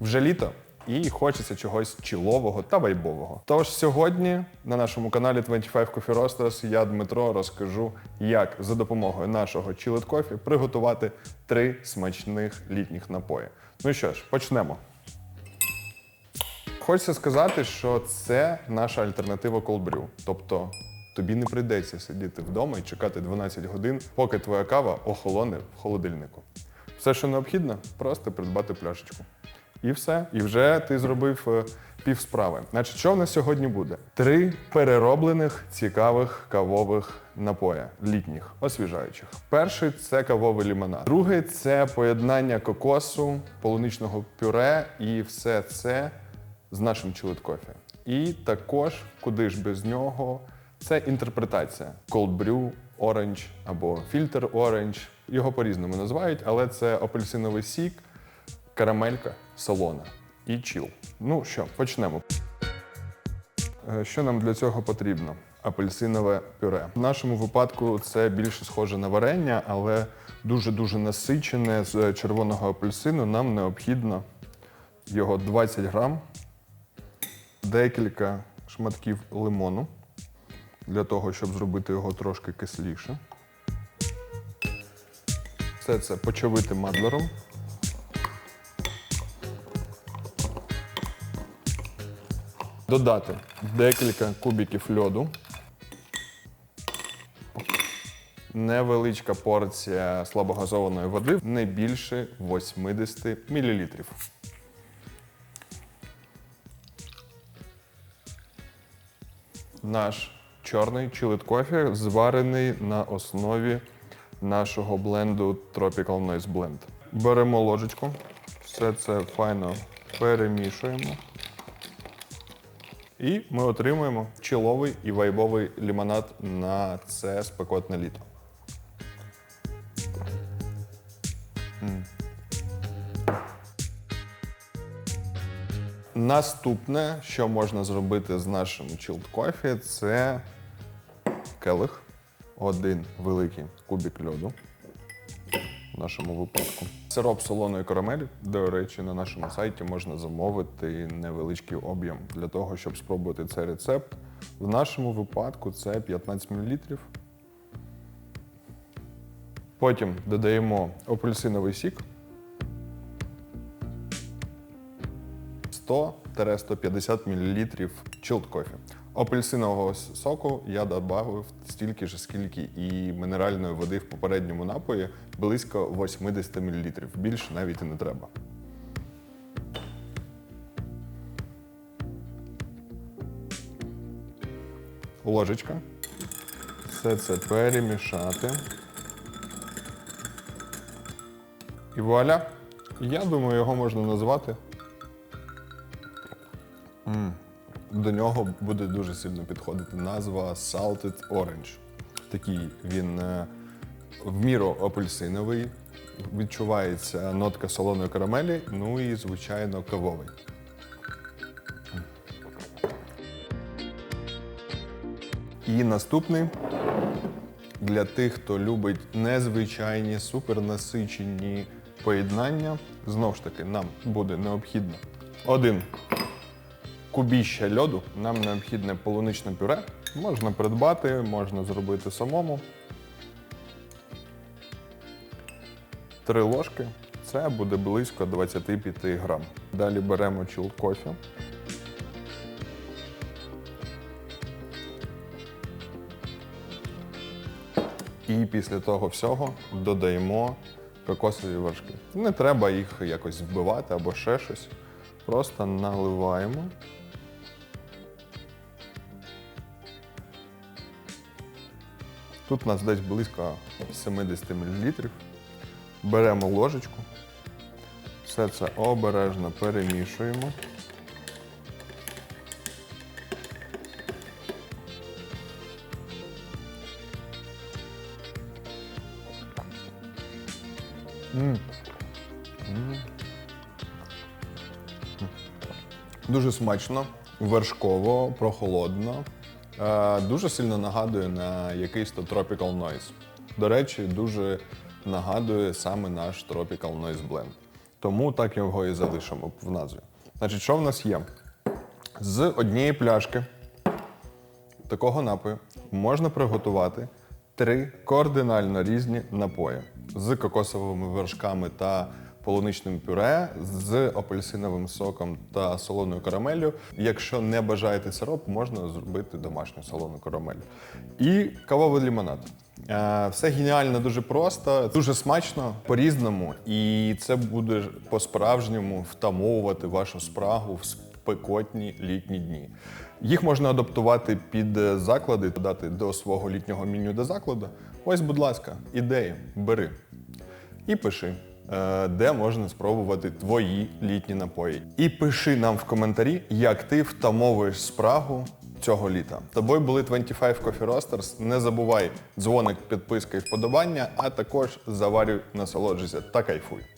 Вже літо і хочеться чогось чілового та вайбового. Тож сьогодні на нашому каналі 25 Coffee Roasters я Дмитро розкажу, як за допомогою нашого Chilled Coffee приготувати три смачних літніх напої. Ну що ж, почнемо. Хочеться сказати, що це наша альтернатива Brew. Тобто тобі не прийдеться сидіти вдома і чекати 12 годин, поки твоя кава охолоне в холодильнику. Все, що необхідно, просто придбати пляшечку. І все. І вже ти зробив е, пів справи. Значить, що в нас сьогодні буде? Три перероблених цікавих кавових напоя літніх, освіжаючих. Перший це кавовий лімонад. Другий це поєднання кокосу, полуничного пюре і все це з нашим чилит кофе. І також, куди ж без нього, це інтерпретація Brew, Orange або Filter Orange. Його по-різному називають, але це апельсиновий сік, карамелька, солона і чіл. Ну що, почнемо. Е, Що нам для цього потрібно? Апельсинове пюре. В нашому випадку це більше схоже на варення, але дуже-дуже насичене з червоного апельсину. Нам необхідно його 20 грам, декілька шматків лимону для того, щоб зробити його трошки кисліше. Все це почавити мадлером. Додати декілька кубиків льоду. Невеличка порція слабогазованої води, не більше 80 мл. Наш чорний чилит кофе зварений на основі нашого бленду Tropical Noise Blend. Беремо ложечку, все це файно перемішуємо. І ми отримуємо чиловий і вайбовий лімонад на це спекотне літо. Наступне, що можна зробити з нашим chilled coffee, це келих, один великий кубик льоду в нашому випадку. Сироп солоної карамелі. До речі, на нашому сайті можна замовити невеличкий об'єм для того, щоб спробувати цей рецепт. В нашому випадку це 15 мл. Потім додаємо апельсиновий сік 100-150 мл chilled кофе. Апельсинового соку я додав стільки ж, скільки і мінеральної води в попередньому напої близько 80 мл. Більше навіть і не треба. Ложечка. Все це перемішати. І вуаля. Я думаю, його можна назвати. До нього буде дуже сильно підходити назва Salted Orange. Такий він е, в міру апельсиновий, відчувається нотка солоної карамелі, ну і, звичайно, кавовий. І наступний для тих, хто любить незвичайні супернасичені поєднання. Знову ж таки, нам буде необхідно один кубіща льоду. Нам необхідне полуничне пюре. Можна придбати, можна зробити самому. Три ложки. Це буде близько 25 грам. Далі беремо чилд кофе. І після того всього додаємо кокосові вершки. Не треба їх якось вбивати або ще щось. Просто наливаємо. Тут у нас десь близько 70 мл. Беремо ложечку. Все це обережно перемішуємо. М. М. Дуже смачно, вершково, прохолодно. Е, Дуже сильно нагадує на якийсь то Tropical Noise. До речі, дуже нагадує саме наш Tropical Noise Blend. Тому так його і залишимо в назві. Значить, що в нас є? З однієї пляшки такого напою можна приготувати три кардинально різні напої з кокосовими вершками та полуничним пюре, з апельсиновим соком та солоною карамеллю. Якщо не бажаєте сироп, можна зробити домашню солону карамель. І кавовий лімонад. Е, Все геніально, дуже просто, дуже смачно, по-різному, і це буде по-справжньому втамовувати вашу спрагу в спекотні літні дні. Їх можна адаптувати під заклади, додати до свого літнього меню до закладу. Ось, будь ласка, ідеї, бери і пиши, де можна спробувати твої літні напої. І пиши нам в коментарі, як ти втамовуєш спрагу цього літа. Тобою були 25 Coffee Roasters. Не забувай дзвоник, підписка і вподобання, а також заварюй, насолоджуйся та кайфуй.